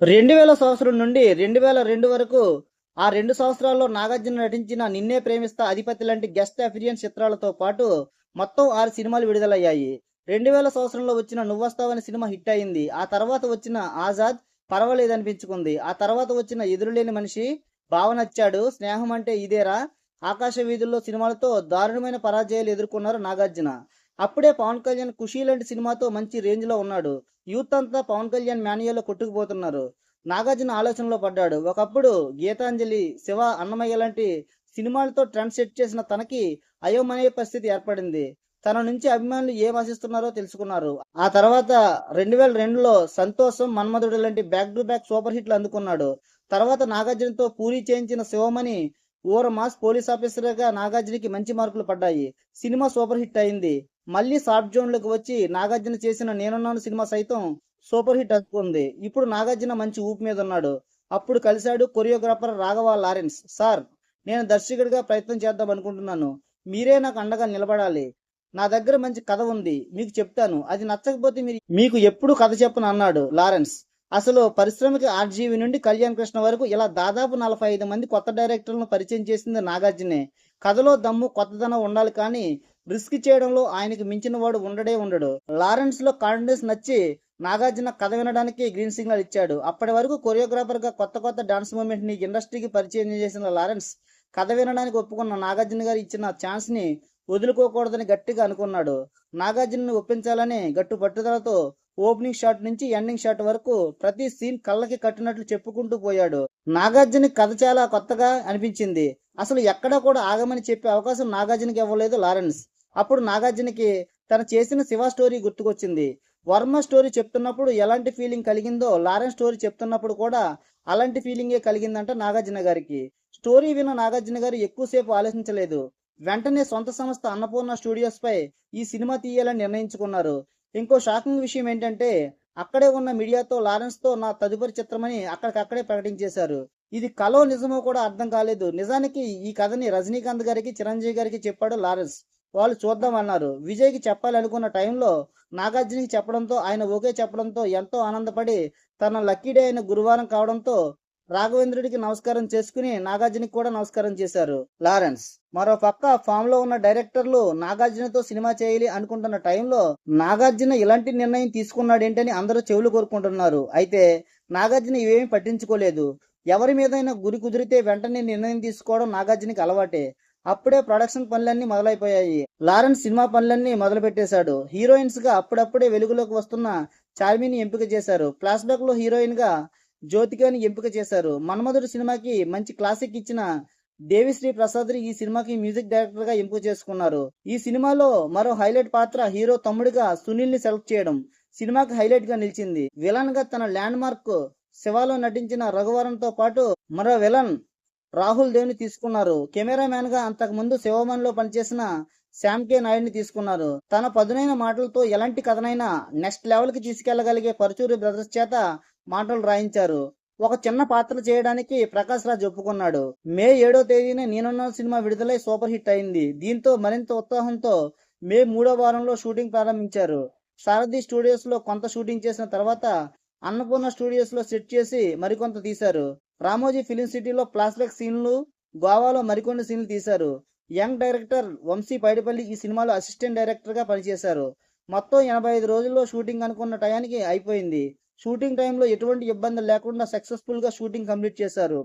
రెండు వేల సంవత్సరం నుండి రెండు వేల రెండు వరకు ఆ రెండు సంవత్సరాల్లో నాగార్జున నటించిన నిన్నే ప్రేమిస్తా అధిపతి లాంటి గెస్ట్ అఫిరియన్స్ చిత్రాలతో పాటు మొత్తం ఆరు సినిమాలు విడుదలయ్యాయి. రెండు వేల సంవత్సరంలో వచ్చిన నువ్వస్తావని సినిమా హిట్ అయింది. ఆ తర్వాత వచ్చిన ఆజాద్ పర్వాలేదు అనిపించుకుంది ఆ తర్వాత వచ్చిన ఎదురులేని మనిషి బావ నచ్చాడు స్నేహం అంటే ఇదేరా. ఆకాశ వీధుల్లో సినిమాలతో దారుణమైన పరాజయాలు ఎదుర్కొన్నారు నాగార్జున. అప్పుడే పవన్ కళ్యాణ్ ఖుషీ లాంటి సినిమాతో మంచి రేంజ్లో ఉన్నాడు. యూత్ అంతా పవన్ కళ్యాణ్ మాన్యువల్లో కొట్టుకుపోతున్నారు. నాగార్జున ఆలోచనలో పడ్డాడు. ఒకప్పుడు గీతాంజలి శివ అన్నమయ్య లాంటి సినిమాలతో ట్రెండ్ సెట్ చేసిన తనకి అయోమయ పరిస్థితి ఏర్పడింది. తన నుంచి అభిమానులు ఏం ఆశిస్తున్నారో తెలుసుకున్నారు. ఆ తర్వాత రెండు వేల రెండులో సంతోషం మన్మధుడు లాంటి బ్యాక్ టు బ్యాక్ సూపర్ హిట్లు అందుకున్నాడు. తర్వాత నాగార్జునతో పూరి చేయించిన శివమణి ఓర మాస్ పోలీస్ ఆఫీసర్గా నాగార్జునికి నాగార్జునకి మంచి మార్కులు పడ్డాయి. సినిమా సూపర్ హిట్ అయింది. మళ్ళీ సాఫ్ట్ జోన్లోకి వచ్చి నాగార్జున చేసిన నేనున్నాను సినిమా సైతం సూపర్ హిట్ అందుకుంది ఇప్పుడు నాగార్జున మంచి ఊపు మీద ఉన్నాడు. అప్పుడు కలిశాడు కొరియోగ్రాఫర్ రాఘవ లారెన్స్. సార్ నేను దర్శకుడిగా ప్రయత్నం చేద్దాం అనుకుంటున్నాను. మీరే నాకు అండగా నిలబడాలి. నా దగ్గర మంచి కథ ఉంది. మీకు చెప్తాను. అది నచ్చకపోతే మీరు మీకు ఎప్పుడు కథ చెప్పను అన్నాడు లారెన్స్. అసలు పరిశ్రమకి ఆర్జీవి నుండి కళ్యాణ్ కృష్ణ వరకు ఇలా దాదాపు నలభై ఐదు మంది కొత్త డైరెక్టర్లను పరిచయం చేసింది నాగార్జునే. కథలో దమ్ము కొత్తదనం ఉండాలి కానీ రిస్క్ చేయడంలో ఆయనకు మించిన వాడు ఉండడే ఉండడు. లారెన్స్లో కాన్ఫిడెన్స్ నచ్చి నాగార్జున కథ వినడానికి గ్రీన్ సిగ్నల్ ఇచ్చాడు. అప్పటి వరకు కొరియోగ్రాఫర్గా కొత్త కొత్త డాన్స్ మూమెంట్ని ఇండస్ట్రీకి పరిచయం చేసిన లారెన్స్ కథ వినడానికి ఒప్పుకున్న నాగార్జున గారు ఇచ్చిన ఛాన్స్ని వదులుకోకూడదని గట్టిగా అనుకున్నాడు. నాగార్జునని ఒప్పించాలని గట్టు పట్టుదలతో ఓపెనింగ్ షాట్ నుంచి ఎండింగ్ షాట్ వరకు ప్రతి సీన్ కళ్ళకి కట్టినట్లు చెప్పుకుంటూ పోయాడు. నాగార్జున కథ చాలా కొత్తగా అనిపించింది. అసలు ఎక్కడా కూడా ఆగమని చెప్పే అవకాశం నాగార్జునకి ఇవ్వలేదు లారెన్స్. అప్పుడు నాగార్జునకి తను చేసిన శివ స్టోరీ గుర్తుకొచ్చింది. వర్మ స్టోరీ చెప్తున్నప్పుడు ఎలాంటి ఫీలింగ్ కలిగిందో లారెన్స్ స్టోరీ చెప్తున్నప్పుడు కూడా అలాంటి ఫీలింగే కలిగిందంట నాగార్జున గారికి. స్టోరీ విన్న నాగార్జున గారు ఎక్కువసేపు ఆలోచించలేదు. వెంటనే సొంత సంస్థ అన్నపూర్ణ స్టూడియోస్ పై ఈ సినిమా తీయాలని నిర్ణయించుకున్నారు. ఇంకో షాకింగ్ విషయం ఏంటంటే అక్కడే ఉన్న మీడియాతో లారెన్స్తో నా తదుపరి చిత్రమని అక్కడికక్కడే ప్రకటించేశారు. ఇది కలో నిజమో కూడా అర్థం కాలేదు. నిజానికి ఈ కథని రజనీకాంత్ గారికి చిరంజీవి గారికి చెప్పాడు లారెన్స్. వాళ్ళు చూద్దామన్నారు. విజయ్కి చెప్పాలనుకున్న టైంలో నాగార్జునకి చెప్పడంతో ఆయన ఓకే చెప్పడంతో ఎంతో ఆనందపడి తన లక్కీ డే అయిన గురువారం కావడంతో రాఘవేంద్రుడికి నమస్కారం చేసుకుని నాగార్జునకి కూడా నమస్కారం చేశారు. లారెన్స్ మరో పక్క ఫామ్లో ఉన్న డైరెక్టర్లు నాగార్జునతో సినిమా చేయాలి అనుకుంటున్న టైంలో నాగార్జున ఇలాంటి నిర్ణయం తీసుకున్నాడేంటని అందరూ చెవులు కోరుకుంటున్నారు. అయితే నాగార్జున ఇవేమీ పట్టించుకోలేదు. ఎవరి మీదైనా గురి కుదిరితే వెంటనే నిర్ణయం తీసుకోవడం నాగార్జునకి అలవాటే. అప్పుడే ప్రొడక్షన్ పనులన్నీ మొదలైపోయాయి. లారెన్స్ సినిమా పనులన్నీ మొదలు పెట్టేశాడు హీరోయిన్స్గా అప్పుడప్పుడే వెలుగులోకి వస్తున్న చార్మిని ఎంపిక చేశారు. ఫ్లాష్ బ్యాక్లో హీరోయిన్గా జ్యోతికాని ఎంపిక చేశారు. మన్మధుడు సినిమాకి మంచి క్లాసిక్ ఇచ్చిన దేవిశ్రీ ప్రసాద్ ఈ సినిమాకి మ్యూజిక్ డైరెక్టర్గా ఎంపిక చేసుకున్నారు. ఈ సినిమాలో మరో హైలైట్ పాత్ర హీరో తమ్ముడిగా సునీల్ని సెలెక్ట్ చేయడం సినిమాకి హైలైట్గా నిలిచింది. విలన్గా తన ల్యాండ్ మార్క్ శివాలో నటించిన రఘువరంతో పాటు మరో విలన్ రాహుల్ దేవ్ని తీసుకున్నారు. కెమెరామ్యాన్గా అంతకు ముందు శివమన్లో పనిచేసిన శామ్ కే నాయుడిని తీసుకున్నారు. తన పదునైన మాటలతో ఎలాంటి కథనైనా నెక్స్ట్ లెవెల్కి తీసుకెళ్ళగలిగే పరుచూరి బ్రదర్స్ చేత మాటలు రాయించారు. ఒక చిన్న పాత్ర చేయడానికి ప్రకాష్ రాజ్ ఒప్పుకున్నాడు. మే ఏడో తేదీన నేనున్న సినిమా విడుదలై సూపర్ హిట్ అయింది. దీంతో మరింత ఉత్సాహంతో మే మూడో వారంలో షూటింగ్ ప్రారంభించారు. సారథి స్టూడియోస్లో కొంత షూటింగ్ చేసిన తర్వాత అన్నపూర్ణ స్టూడియోస్లో సెట్ చేసి మరికొంత తీశారు. రామోజీ ఫిలిం సిటీలో ఫ్లాష్బ్యాక్ సీన్లు గోవాలో మరికొన్ని సీన్లు తీశారు. యంగ్ డైరెక్టర్ వంశీ పైడిపల్లి ఈ సినిమాలో అసిస్టెంట్ డైరెక్టర్గా పనిచేశారు. మొత్తం ఎనభై ఐదు రోజుల్లో షూటింగ్ అనుకున్న టయానికి అయిపోయింది. షూటింగ్ టైంలో ఎటువంటి ఇబ్బంది లేకుండా సక్సెస్ఫుల్గా షూటింగ్ కంప్లీట్ చేశారు.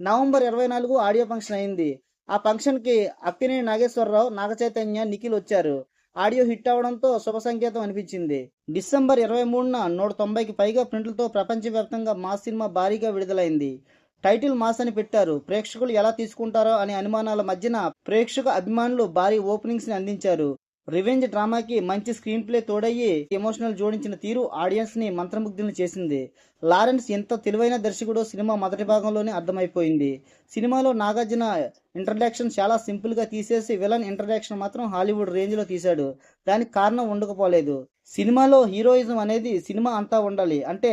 నవంబర్ ఇరవై నాలుగు ఆడియో ఫంక్షన్ అయింది. ఆ ఫంక్షన్కి అక్కినేని నాగేశ్వరరావు నాగచైతన్య నిఖిల్ వచ్చారు. ఆడియో హిట్ అవడంతో శుభ సంకేతం అనిపించింది. డిసెంబర్ ఇరవై మూడున నూట తొంభైకి పైగా ప్రింట్లతో ప్రపంచవ్యాప్తంగా మాస్ సినిమా భారీగా విడుదలైంది. టైటిల్ మాస్ అని పెట్టారు. ప్రేక్షకులు ఎలా తీసుకుంటారో అనే అనుమానాల మధ్యన ప్రేక్షక అభిమానులు భారీ ఓపెనింగ్స్ని అందించారు. రివెంజ్ డ్రామాకి మంచి స్క్రీన్ ప్లే తోడయ్యి ఎమోషనల్ జోడించిన తీరు ఆడియన్స్ని మంత్రముగ్ధులను చేసింది. లారెన్స్ ఎంత తెలివైన దర్శకుడో సినిమా మొదటి భాగంలోనే అర్థమైపోయింది. సినిమాలో నాగార్జున ఇంట్రడక్షన్ చాలా సింపుల్గా తీసేసి విలన్ ఇంట్రడక్షన్ మాత్రం హాలీవుడ్ రేంజ్లో తీశాడు. దానికి కారణం ఉండకపోలేదు సినిమాలో హీరోయిజం అనేది సినిమా అంతా ఉండాలి. అంటే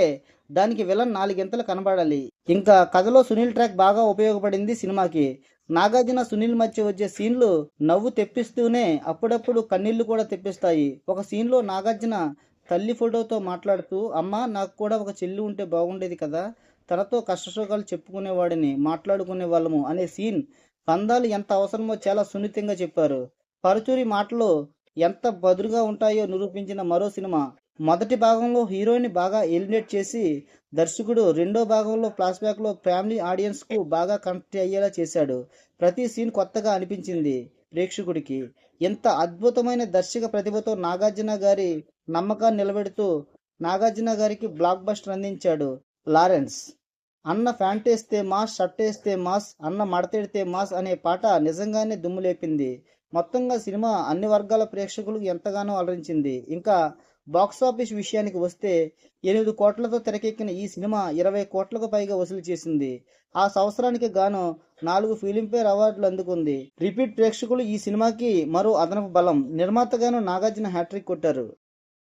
దానికి విలన్ నాలుగింతలు కనబడాలి. ఇంకా కథలో సునీల్ ట్రాక్ బాగా ఉపయోగపడింది సినిమాకి. నాగార్జున సునీల్ మధ్య వచ్చే సీన్లు నవ్వు తెప్పిస్తూనే అప్పుడప్పుడు కన్నీళ్ళు కూడా తెప్పిస్తాయి. ఒక సీన్లో నాగార్జున తల్లి ఫోటోతో మాట్లాడుతూ అమ్మా నాకు కూడా ఒక చెల్లి ఉంటే బాగుండేది కదా తనతో కష్టసుఖాలు చెప్పుకునేవాడిని మాట్లాడుకునే వాళ్ళము అనే సీన్ కందాలు ఎంత అవసరమో చాలా సున్నితంగా చెప్పారు. పరుచూరి మాటలు ఎంత బదురుగా ఉంటాయో నిరూపించిన మరో సినిమా మొదటి భాగంలో హీరోయిన్ బాగా ఎలిమినేట్ చేసి దర్శకుడు రెండో భాగంలో ఫ్లాష్ బ్యాక్లో ఫ్యామిలీ ఆడియన్స్కు బాగా కనెక్ట్ అయ్యేలా చేశాడు. ప్రతి సీన్ కొత్తగా అనిపించింది ప్రేక్షకుడికి. ఎంత అద్భుతమైన దర్శక ప్రతిభతో నాగార్జున గారి నమ్మకాన్ని నిలబెడుతూ నాగార్జున గారికి బ్లాక్ బస్టర్ అందించాడు లారెన్స్. అన్న ప్యాంట్ వేస్తే మాస్ షర్ట్ వేస్తే మాస్ అన్న మడతెడితే మాస్ అనే పాట నిజంగానే దుమ్ము లేపింది మొత్తంగా సినిమా అన్ని వర్గాల ప్రేక్షకులకు ఎంతగానో అలరించింది. ఇంకా బాక్సాఫీస్ విషయానికి వస్తే ఎనిమిది కోట్లతో తెరకెక్కిన ఈ సినిమా ఇరవై కోట్లకు పైగా వసూలు చేసింది. ఆ సంవత్సరానికి గాను నాలుగు ఫిలింఫేర్ అవార్డులు అందుకుంది. రిపీట్ ప్రేక్షకులు ఈ సినిమాకి మరో అదనపు బలం. నిర్మాతగాను నాగార్జున హ్యాట్రిక్ కొట్టారు.